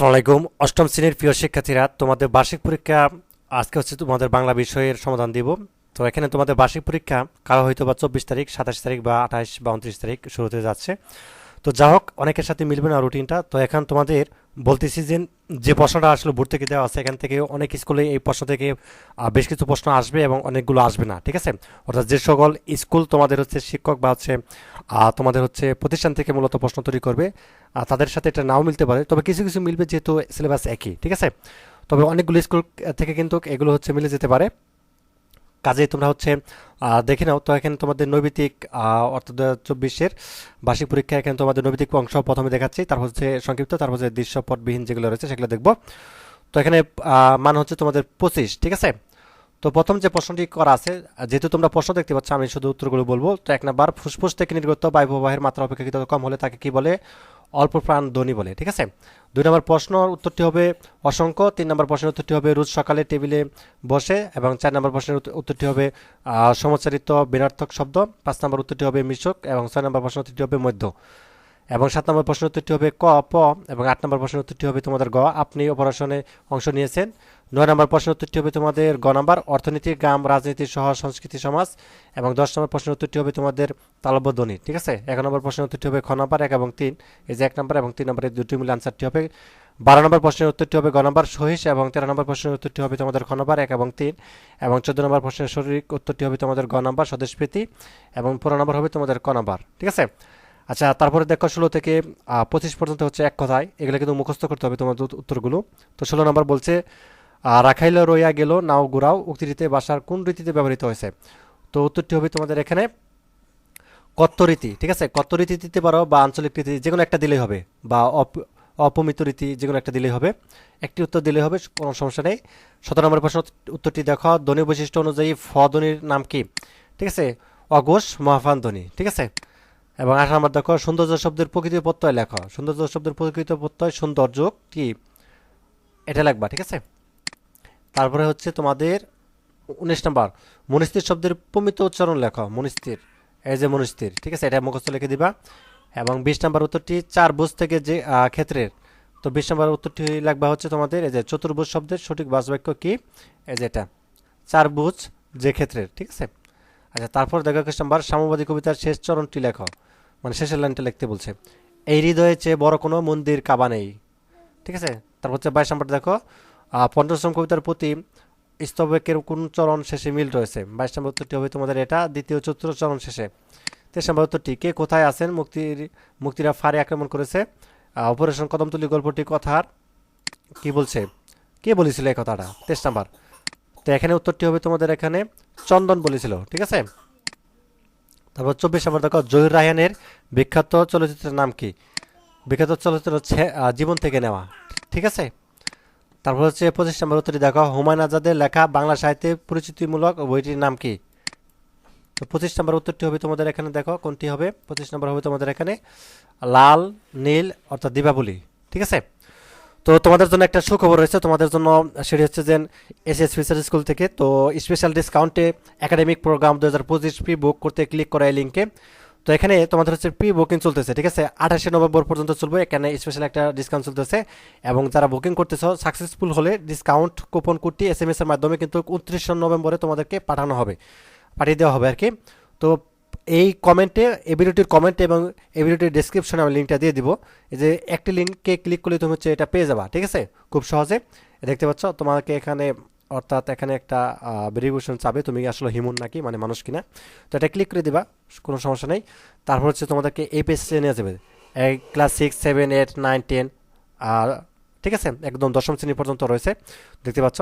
আসসালামু আলাইকুম। অষ্টম শ্রেণির প্রিয় শিক্ষার্থীরা, তোমাদের বার্ষিক পরীক্ষা, আজকে হচ্ছে তোমাদের বাংলা বিষয়ের সমাধান দিব। তো এখানে তোমাদের বার্ষিক পরীক্ষা কারও হয়তো বা চব্বিশ তারিখ, সাতাশ তারিখ বা আঠাশ বা উনত্রিশ তারিখ শুরু হতে যাচ্ছে। তো যা হোক অনেকের সাথে মিলবে না রুটিনটা তো এখন তোমাদের বলতেছি যে যে প্রশ্নটা আসলে ভোট থেকে দেওয়া আছে, এখান থেকে অনেক স্কুলে এই প্রশ্ন থেকে বেশ কিছু প্রশ্ন আসবে এবং অনেকগুলো আসবে না, ঠিক আছে? অর্থাৎ যে সকল স্কুল তোমাদের হচ্ছে শিক্ষক বা হচ্ছে তোমাদের হচ্ছে প্রতিষ্ঠান থেকে মূলত প্রশ্ন তৈরি করবে তাদের সাথে এটা নাও মিলতে পারে। তবে কিছু কিছু মিলবে যেহেতু সিলেবাস একই, ঠিক আছে? তবে অনেকগুলো স্কুল থেকে কিন্তু এগুলো হচ্ছে মিলে যেতে পারে। কাজে তোমরা হচ্ছে দেখে নাও। তো এখানে তোমাদের নৈবিতিক অর্থাৎ চব্বিশের বার্ষিক পরীক্ষা এখানে তোমাদের নৈবিতিক অংশ প্রথমে দেখাচ্ছি। তারপর হচ্ছে সংক্ষিপ্ত, তারপর হচ্ছে দৃশ্যপটবিহীন যেগুলো রয়েছে সেগুলো দেখব। তো এখানে মান হচ্ছে তোমাদের পঁচিশ, ঠিক আছে? তো প্রথম যে প্রশ্নটি করা আছে, যেহেতু তোমরা প্রশ্ন দেখতে পাচ্ছ, আমি শুধু উত্তরগুলো বলব। তো এক নাম্বার, ফুসফুস থেকে নির্গত বায়ু প্রবাহের মাত্রা অপেক্ষাকৃত কম হলে তাকে কি বলে? অল্প প্রাণ ধ্বনি বলে, ঠিক আছে? দুই নম্বর প্রশ্ন উত্তরটি হবে অসংখ্য, তিন নম্বর প্রশ্নের উত্তরটি হবে রোজ সকালে টেবিলে বসে, এবং চার নম্বর প্রশ্নের উত্ত- উত্তরটি হবে সমচারিত বিনার্থক শব্দ, পাঁচ নম্বর উত্তরটি হবে মিশক, এবং ছয় নম্বর প্রশ্নের উত্তরটি হবে মধ্য। এবং সাত নম্বর প্রশ্নের উত্তরটি হবে ক, প এবং আট নম্বর প্রশ্নের উত্তরটি হবে তোমাদের গ। আপনি অপারেশনে অংশ নিয়েছেন। নয় নম্বর প্রশ্নের উত্তরটি হবে তোমাদের গ নম্বর, অর্থনীতি, গ্রাম, রাজনীতি সহ সংস্কৃতি, সমাজ এবং দশ নম্বর প্রশ্নের উত্তরটি হবে তোমাদের তালব্যধ্বনি ঠিক আছে? এক নম্বর প্রশ্নের উত্তরটি হবে খ নম্বর, এক এবং তিন। এই যে এক নম্বর এবং তিন নম্বরের দুটি মিলে আনসারটি হবে। বারো নম্বর প্রশ্নের উত্তরটি হবে গ নম্বর সহিস এবং তেরো নম্বর প্রশ্নের উত্তরটি হবে তোমাদের খ নম্বর, এক এবং তিন। এবং চোদ্দ নম্বর প্রশ্নের শারীরিক উত্তরটি হবে তোমাদের গ নম্বর স্বদেশপ্রীতি এবং পনেরো নম্বর হবে তোমাদের ক নম্বর, ঠিক আছে? আচ্ছা তারপরে দেখো ষোলো থেকে পঁচিশ পর্যন্ত হচ্ছে এক কথায়। এগুলো কিন্তু মুখস্থ করতে হবে তোমার উত্তরগুলো। তো ষোলো নম্বর বলছে রাখাইল রইয়া গেল, নাও গুড়াও উক্তিটিতে বাসার কোন রীতিতে ব্যবহৃত হয়েছে? তো উত্তরটি হবে তোমাদের এখানে, কত্ত রীতি, ঠিক আছে? কত্ত রীতি দিতে পারো বা আঞ্চলিক রীতি, যে কোনো একটা দিলেই হবে, বা অপ- অপমিত রীতি যে কোনো একটা দিলেই হবে। একটি উত্তর দিলেই হবে, কোনো সমস্যা নেই। সতেরো নম্বর প্রশ্ন, উত্তরটি দেখো, ধ্বনি বৈশিষ্ট্য অনুযায়ী ফ ধ্বনির নাম কি? ঠিক আছে? অঘোষ মহাফান ধ্বনি, ঠিক আছে? এবং আঠারো নম্বর দেখো, সৌন্দর্য শব্দের প্রকৃত প্রত্যয় লেখো। সৌন্দর্য শব্দের প্রকৃত প্রত্যয়, সৌন্দর্য কি? এটা লিখবা, ঠিক আছে? তারপরে হচ্ছে তোমাদের উনিশ নম্বর। মনস্থির শব্দের প্রমিত উচ্চারণ লেখো, মনস্থির। এই যে মনস্থির, ঠিক আছে? এটা মুখস্থ লিখে দিবা। এবং বিশ নম্বর উত্তরটি চার বুঝ থেকে যে ক্ষেত্রের। তো বিশ নম্বর উত্তরটি লাগবা হচ্ছে তোমাদের, এই যে চতুর্ভুজ শব্দের সঠিক বাচবাক্য কি? এই যে এটা। চার বুঝ যে ক্ষেত্রের, ঠিক আছে? আচ্ছা তারপর দেখো একুশ নম্বর, সাম্যবাদী কবিতার শেষ চরণটি লেখো। মানে শেষের লাইনটা লিখতে বলছে, এই হৃদয়ে চেয়ে বড় কোনো মন্দির কাবা নেই। ঠিক আছে? তারপর হচ্ছে বাইশ নম্বর দেখো পঞ্চম কবিতার প্রতি স্তবকের কোন চরণ শেষে মিল রয়েছে? বাইশ নম্বর উত্তরটি হবে তোমাদের এটা, দ্বিতীয় চতুর্থ চরণ শেষে। তেইশ নম্বর উত্তরটি, কে কোথায় আছেন? মুক্তির, মুক্তিরা ফাঁড়ি আক্রমণ করেছে। অপারেশন কদমতলি গল্পটি কথার কি বলছে? কে বলেছিল এই কথাটা? তেইশ নাম্বার। তো এখানে উত্তরটি হবে তোমাদের এখানে চন্দন বলেছিল, ঠিক আছে? তারপর চব্বিশ নম্বর দেখো, জহির রায়হানের বিখ্যাত চলচ্চিত্রের নাম কি? বিখ্যাত চলচ্চিত্র হচ্ছে জীবন থেকে নেওয়া। ঠিক আছে? তারপর হচ্ছে পঁচিশ নম্বর উত্তরটি দেখো, হুমায়ুন আজাদের লেখা বাংলা সাহিত্যে পরিচিতিমূলক বইটির নাম কি? তো পঁচিশ নম্বর উত্তরটি হবে তোমাদের এখানে, দেখো কোনটি হবে? পঁচিশ নম্বর হবে তোমাদের এখানে, লাল, নীল, অর্থাৎ দীপাবলি। ঠিক আছে? তো তোমাদের জন্য একটা সুখবর রয়েছে, তোমাদের জন্য সেটি হচ্ছে যে এস এস ফিচার স্কুল থেকে, তো স্পেশাল ডিসকাউন্টে একাডেমিক প্রোগ্রাম দু হাজার পঁচিশ প্রি বুক করতে ক্লিক করা এই লিঙ্কে তো এখানে তোমাদের হচ্ছে প্রি বুকিং চলতেছে, ঠিক আছে? আঠাশে নভেম্বর পর্যন্ত চলবে, এখানে স্পেশাল একটা ডিসকাউন্ট চলতেছে। এবং যারা বুকিং করতেছ সাকসেসফুল হলে ডিসকাউন্ট কুপন কোডটি এস এম এস এর মাধ্যমে কিন্তু উনত্রিশে নভেম্বরে তোমাদেরকে পাঠানো হবে, পাঠিয়ে দেওয়া হবে আর কি। তো এই কমেন্টে এই ভিডিওটির কমেন্টে এবং এই ভিডিওটির ডেসক্রিপশনে আমি লিঙ্কটা দিয়ে দিব। এই যে একটি লিঙ্কে ক্লিক করলে তুমি হচ্ছে এটা পেয়ে যাবা, ঠিক আছে? খুব সহজে। দেখতে পাচ্ছ, তোমাকে এখানে, অর্থাৎ এখানে একটা ভেরিফিকেশন চাবে, তুমি আসলে হিমুন নাকি মানে মানুষ কিনা? তো এটা ক্লিক করে দিবা, কোনো সমস্যা নেই। তারপর হচ্ছে তোমাদেরকে এই পেজে নিয়ে যাবে। Class six seven eight nine ten আর, ঠিক আছে? একদম দশম শ্রেণি পর্যন্ত রয়েছে। দেখতে পাচ্ছ?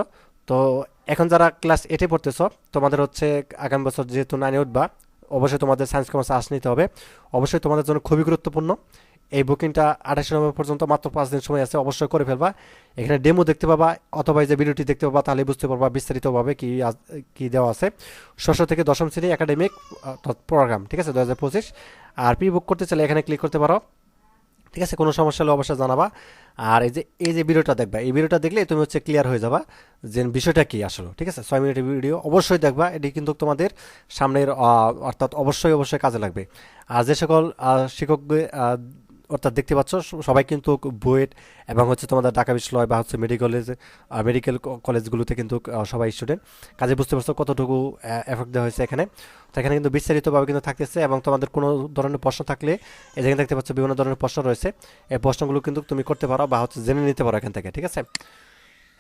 তো এখন যারা ক্লাস এইটে পড়তেছ, তোমাদের হচ্ছে আগামী বছর যেহেতু নাইনে উঠবা অবশ্যই তোমাদের সায়েন্স কমার্স আর্টস নিতে হবে। অবশ্যই তোমাদের জন্য খুবই গুরুত্বপূর্ণ। এই বুকিংটা আঠাশে নভেম্বর পর্যন্ত মাত্র পাঁচ দিন সময় আছে, অবশ্যই করে ফেলবা। এখানে ডেমো দেখতে পাবা, অথবা যে ভিডিওটি দেখতে পাবা, তাহলে বুঝতে পারবা বিস্তারিতভাবে কী কী কি দেওয়া আছে। ষষ্ঠ থেকে দশম শ্রেণি একাডেমিক প্রোগ্রাম ঠিক আছে দু হাজার পঁচিশ। আর পি বুক করতে চাইলে এখানে ক্লিক করতে পারো। ঠিক আছে? কোনো সমস্যা হলে অবশ্যই জানাবা। আর এই যে এই যে ভিডিওটা দেখবা, এই ভিডিওটা দেখলে তুমি হচ্ছে ক্লিয়ার হয়ে যাবা যে বিষয়টা কী আসলে, ঠিক আছে? ছয় মিনিটের ভিডিও অবশ্যই দেখবা, এটি কিন্তু তোমাদের সামনের অর্থাৎ অবশ্যই অবশ্যই কাজে লাগবে। আর যে সকল শিক্ষক অর্থাৎ দেখতে পাচ্ছ সবাই কিন্তু বুয়েট এবং হচ্ছে তোমাদের ঢাকা বিশ্ববিদ্যালয় বা হচ্ছে মেডিকেল মেডিকেল কলেজগুলোতে কিন্তু সবাই স্টুডেন্ট কাজে বুঝতে পারছ কতটুকু এফেক্ট দেওয়া হয়েছে এখানে। তো এখানে কিন্তু বিস্তারিতভাবে কিন্তু থাকতেছে এবং তোমাদের কোনো ধরনের প্রশ্ন থাকলে জায়গায় দেখতে পাচ্ছ বিভিন্ন ধরনের প্রশ্ন রয়েছে। এই প্রশ্নগুলো কিন্তু তুমি করতে পারো বা হচ্ছে জেনে নিতে পারো এখান থেকে, ঠিক আছে?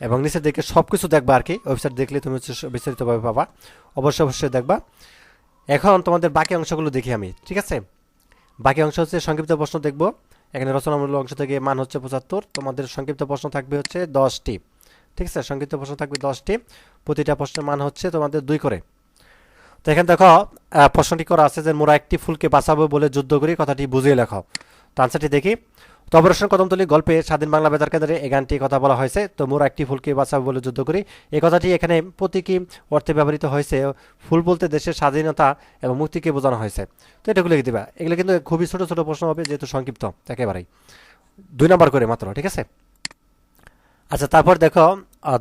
এবং নিচের দিকে সব কিছু দেখবা আর কি। ওয়েবসাইট দেখলে তুমি হচ্ছে বিস্তারিতভাবে পাবা। অবশ্যই অবশ্যই দেখবা। এখন তোমাদের বাকি অংশগুলো দেখি আমি, ঠিক আছে? বাকি অংশ হচ্ছে সংক্ষিপ্ত প্রশ্ন দেখব। এখানে রচনামূলক অংশ থেকে মান হচ্ছে পঁচাত্তর। তোমাদের সংক্ষিপ্ত প্রশ্ন থাকবে হচ্ছে দশটি। ঠিক আছে, সংক্ষিপ্ত প্রশ্ন থাকবে দশটি। প্রতিটা প্রশ্নের মান হচ্ছে তোমাদের দুই করে। তো এখানে দেখো প্রশ্নটি করা আছে যে, মোরা একটি ফুলকে বাঁচাবো বলে যুদ্ধ করি? কথাটি বুঝিয়ে লেখো। তো আনসারটি দেখি। তো অপারেশন কদমতলী গল্পে স্বাধীন বাংলা বেতার কেন্দ্রে এই গানটি কথা বলা হয়েছে। তো মোর একটি ফুলকে বাঁচাবো বলে যুদ্ধ করি। এই কথাটি এখানে প্রতীকী অর্থে ব্যবহৃত হয়েছে। ফুল বলতে দেশের স্বাধীনতা এবং মুক্তিকে বোঝানো হয়েছে। তো এটাগুলো লিখে দিবা। এগুলো কিন্তু খুবই ছোট ছোট প্রশ্ন হবে, যেহেতু সংক্ষিপ্ত, একেবারেই। দুই নম্বর করে মাত্র, ঠিক আছে? আচ্ছা তারপর দেখো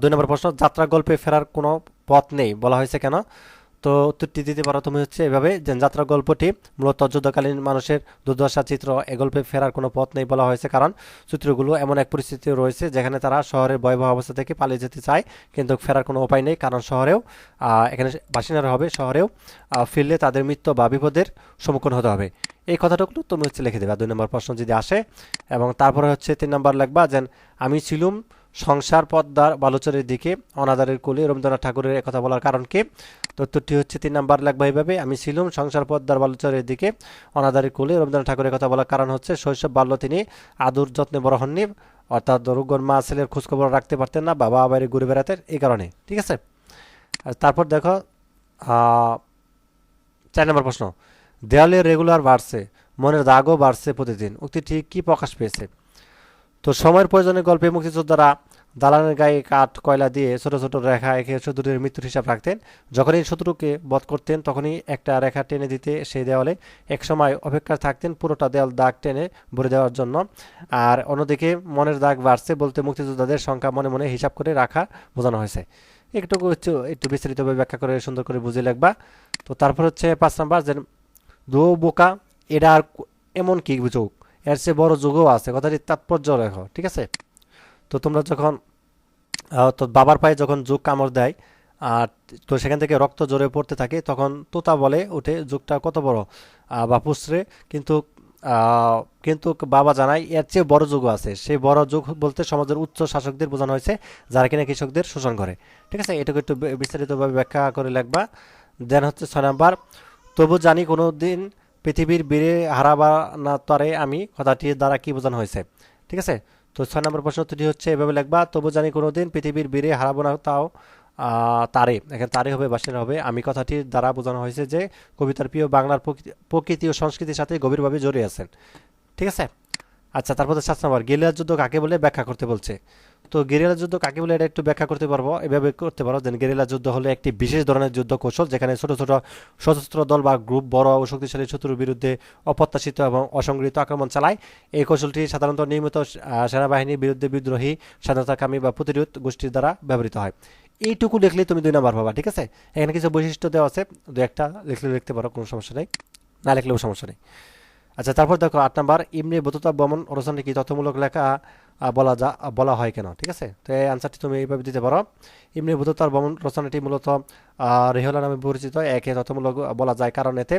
দুই নম্বর প্রশ্ন, যাত্রা গল্পে ফেরার কোনো পথ নেই, বলা হয়েছে কেন? তো উত্তরটি দিতে পারো তুমি হচ্ছে এভাবে যে যাত্রা গল্পটি মূলত যুদ্ধকালীন মানুষের দুর্দশা, চিত্র, এ গল্পে ফেরার কোনো পথ নেই বলা হয়েছে। কারণ চিত্রগুলো এমন এক পরিস্থিতি রয়েছে যেখানে তারা শহরের ভয়াবহ অবস্থা থেকে পালিয়ে যেতে চায়, কিন্তু ফেরার কোনো উপায় নেই। কারণ শহরেও এখানে বাসিন্দারা হবে, শহরেও ফিরলে তাদের মৃত্যু বা বিপদের সম্মুখীন হতে হবে। এই কথাটুকু তুমি হচ্ছে লিখে দেবে। দুই নম্বর প্রশ্ন যদি আসে, এবং তারপরে হচ্ছে তিন নম্বর লিখবা যে, আমি ছিলুম সংসার পদ্মার বালুচরের দিকে, অনাদারের কোলে রবীন্দ্রনাথ ঠাকুরের কথা বলার কারণ কি? তো উত্তরটি হচ্ছে তিন নাম্বার লাগবে এইভাবে আমি ছিলুম, সংসার পদ্মার বালুচরের দিকে, অনাদারের কোলে রবীন্দ্রনাথ ঠাকুরের কথা বলার কারণ হচ্ছে শৈশব বাল্য তিনি আদুর যত্নে বড় হননি, অর্থাৎ দরুগণ মা ছেলের খোঁজখবর রাখতে পারতেন না, বাবা বাইরে ঘুরে বেড়াতেন এই কারণে। ঠিক আছে? তারপর দেখো চার নম্বর প্রশ্ন। দেয়ালে রেগুলার বাড়ছে, মনের দাগও বাড়ছে প্রতিদিন। উক্তিটি কি প্রকাশ পেয়েছে? তো সময়ের প্রয়োজনে গল্পে মুক্তিযোদ্ধারা দালানের গায়ে কাঠ, কয়লা দিয়ে ছোট ছোট রেখা এঁকে শত্রুদের মৃত্যুর হিসাব রাখতেন। যখনই শত্রুকে বধ করতেন, তখনই একটা রেখা টেনে দিতে সেই দেওয়ালে একসময় অপেক্ষা থাকতেন পুরোটা দেওয়াল দাগ টেনে ভরে দেওয়ার জন্য। আর অন্যদিকে মনের দাগ বাড়ছে বলতে মুক্তিযোদ্ধাদের সংখ্যা মনে মনে হিসাব করে রাখা বোঝানো হয়েছে। একটু একটু বিস্তারিতভাবে ব্যাখ্যা করে সুন্দর করে বুঝে লিখবা। তো তারপর হচ্ছে পাঁচ নাম্বার, যে দো বোকা এটা আর এমন কি যোগ এর চেয়ে বড় যোগও আছে, কথাটির তাৎপর্য লেখো, ঠিক আছে? তো তোমরা যখন তো বাবার পায়ে যখন যোগ কামড় দেয়, আর তো সেখান থেকে রক্ত জোরে পড়তে থাকে, তখন তোতা বলে ওঠে, যোগটা কত বড়? বা পুষরে কিন্তু কিন্তু বাবা জানায়, এর চেয়ে বড় যোগ আছে। সেই বড় যোগ বলতে সমাজের উচ্চ শাসকদের বোঝানো হয়েছে, যারা কিনা কৃষকদের শোষণ করে। ঠিক আছে? এটাকে একটু বিস্তারিতভাবে ব্যাখ্যা করে লিখবা দেন হচ্ছে ছয় নাম্বার, তবু জানি কোনো দিন পৃথিবীর বীরে হারাবা না তারে আমি কথাটির দ্বারা কি বোঝানো হয়েছে? ঠিক আছে? তো ছয় নম্বর প্রশ্ন উত্তরটি হচ্ছে, এভাবে লিখবা, তবু জানি কোনো দিন পৃথিবীর বীরে হারাবো না তাও তারে। এখানে তারে হবে বাসের হবে। আমি কথাটির দ্বারা বোঝানো হয়েছে যে, কবিতার প্রিয় বাংলার প্রকৃতি ও সংস্কৃতির সাথে গভীরভাবে জড়িয়ে আছেন। ঠিক আছে? আচ্ছা তারপর সাত নম্বর গেলিয়ার যুদ্ধ কাকে বলে? ব্যাখ্যা করতে বলছে। তো গেরিলা যুদ্ধ কাকে বলে এটা একটু ব্যাখ্যা করতে পারব? এভাবে করতে পারো যে গেরিলা যুদ্ধ হলো একটি বিশেষ ধরনের যুদ্ধ কৌশল যেখানে ছোট ছোট সশস্ত্র দল বা গ্রুপ বড় ও শক্তিশালী শত্রুর বিরুদ্ধে অপ্রত্যাশিত এবং অসংগঠিত আক্রমণ চালায়। এই কৌশলটি সাধারণত নিয়মিত সেনাবাহিনীর বিরুদ্ধে বিদ্রোহী স্বাধীনতাকামী বা প্রতিরোধ গোষ্ঠীর দ্বারা ব্যবহৃত হয়। এইটুকু লিখলে তুমি দুই নাম্বার পাবা, ঠিক আছে? এখানে কিছু বৈশিষ্ট্য দেওয়া আছে। দু একটা লিখলে লিখতে পারো, কোনো সমস্যা নেই। না লিখলেও সমস্যা নেই। আচ্ছা তারপর দেখো আট নাম্বার ইমনি বতুতা বমন রচনা কি তথ্যমূলক লেখা বলা যা, বলা হয় কেন? ঠিক আছে? তো এই আনসারটি তুমি এইভাবে দিতে পারো। ইমনি বুদ্ধতার বমন রচনাটি মূলত রেহলা নামে পরিচিত। একে তথ্যমূলক বলা যায় কারণ এতে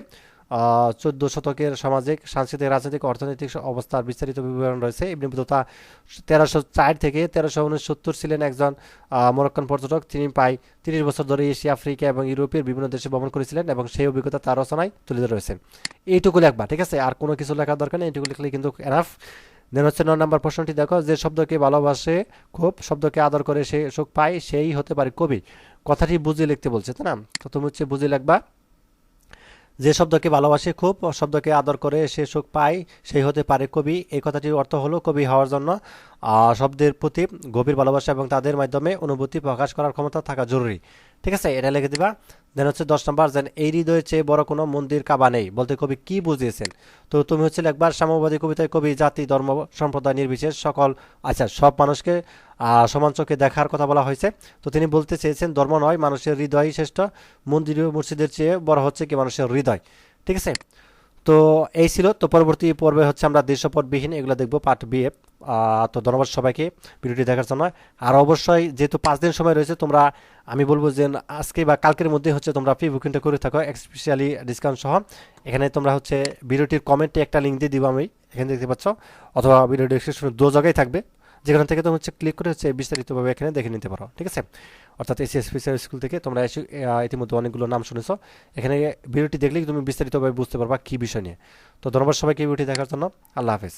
চোদ্দ শতকের সামাজিক, সাংস্কৃতিক, রাজনৈতিক, অর্থনৈতিক অবস্থার বিস্তারিত বিবরণ রয়েছে। ইবনে বুদ্ধতা তেরোশো চার থেকে তেরোশো উনসত্তর ছিলেন একজন মরক্কান পর্যটক। তিনি প্রায় তিরিশ বছর ধরে এশিয়া, আফ্রিকা এবং ইউরোপের বিভিন্ন দেশে ভ্রমণ করেছিলেন এবং সেই অভিজ্ঞতা তার রচনায় তুলে রয়েছে এইটুকু লেখবা, ঠিক আছে? আর কোনো কিছু লেখার দরকার নেই। এইটুকু লিখলে কিন্তু এনাফ দেন হচ্ছে ন নম্বর প্রশ্নটি দেখো, যে শব্দকে ভালোবাসে খুব, শব্দকে আদর করে সে সুখ পায়, সেই হতে পারে কবি। কথাটি বুঝিয়ে লিখতে বলছে, তাই না? তো তুমি হচ্ছে বুঝিয়ে লিখবা, যে শব্দকে ভালোবাসে খুব, শব্দকে আদর করে সে সুখ পায়, সেই হতে পারে কবি। এই কথাটির অর্থ হলো কবি হওয়ার জন্য শব্দের প্রতি গভীর ভালোবাসা এবং তাদের মাধ্যমে অনুভূতি প্রকাশ করার ক্ষমতা থাকা জরুরি। ঠিক আছে, এটা লিখে দিবা। দেন হচ্ছে দশ নম্বর দেন এই হৃদয়ের চেয়ে বড় কোনো মন্দির, কাবা নেই। বলতে কবি কি বুঝিয়েছেন? তো তুমি হচ্ছে একবার সাম্যবাদী কবিতায় কবি, জাতি, ধর্ম, সম্প্রদায় নির্বিশেষ, সকল আচ্ছা সব মানুষকে সমান চোখে দেখার কথা বলা হয়েছে। তো তিনি বলতে চেয়েছেন, ধর্ম নয়, মানুষের হৃদয়ই শ্রেষ্ঠ মন্দির মসজিদের চেয়ে বড় হচ্ছে কি মানুষের হৃদয়? ঠিক আছে? তো এই ছিল। তো পরবর্তী পর্বে হচ্ছে আমরা দৃশ্যপটবিহীন এগুলো দেখব পার্ট বি এফ তো ধন্যবাদ সবাইকে ভিডিওটি দেখার জন্য। আর অবশ্যই যেহেতু পাঁচ দিন সময় রয়েছে, তোমরা, আমি বলব যে আজকে বা কালকের মধ্যে হচ্ছে তোমরা ফি বুকিংটা করে থাকো স্পেশালি ডিসকাউন্ট সহ। এখানে তোমরা হচ্ছে ভিডিওটির কমেন্টে একটা লিঙ্ক দিয়ে দিব আমি, এখানে দেখতে পাচ্ছ। অথবা ভিডিও ডিসক্রিপশনে দু জায়গায় থাকবে। যেখান থেকে তুমি হচ্ছে ক্লিক করে হচ্ছে বিস্তারিতভাবে এখানে দেখে নিতে পারো, ঠিক আছে? অর্থাৎ এসি স্পেশাল স্কুল থেকে তোমরা ইতিমধ্যে অনেকগুলো নাম শুনেছ। এখানে ভিডিওটি দেখলেই তুমি বিস্তারিতভাবে বুঝতে পারবা কী বিষয় নিয়ে। তো ধন্যবাদ সবাইকে ভিডিওটি দেখার জন্য। আল্লাহ হাফেজ।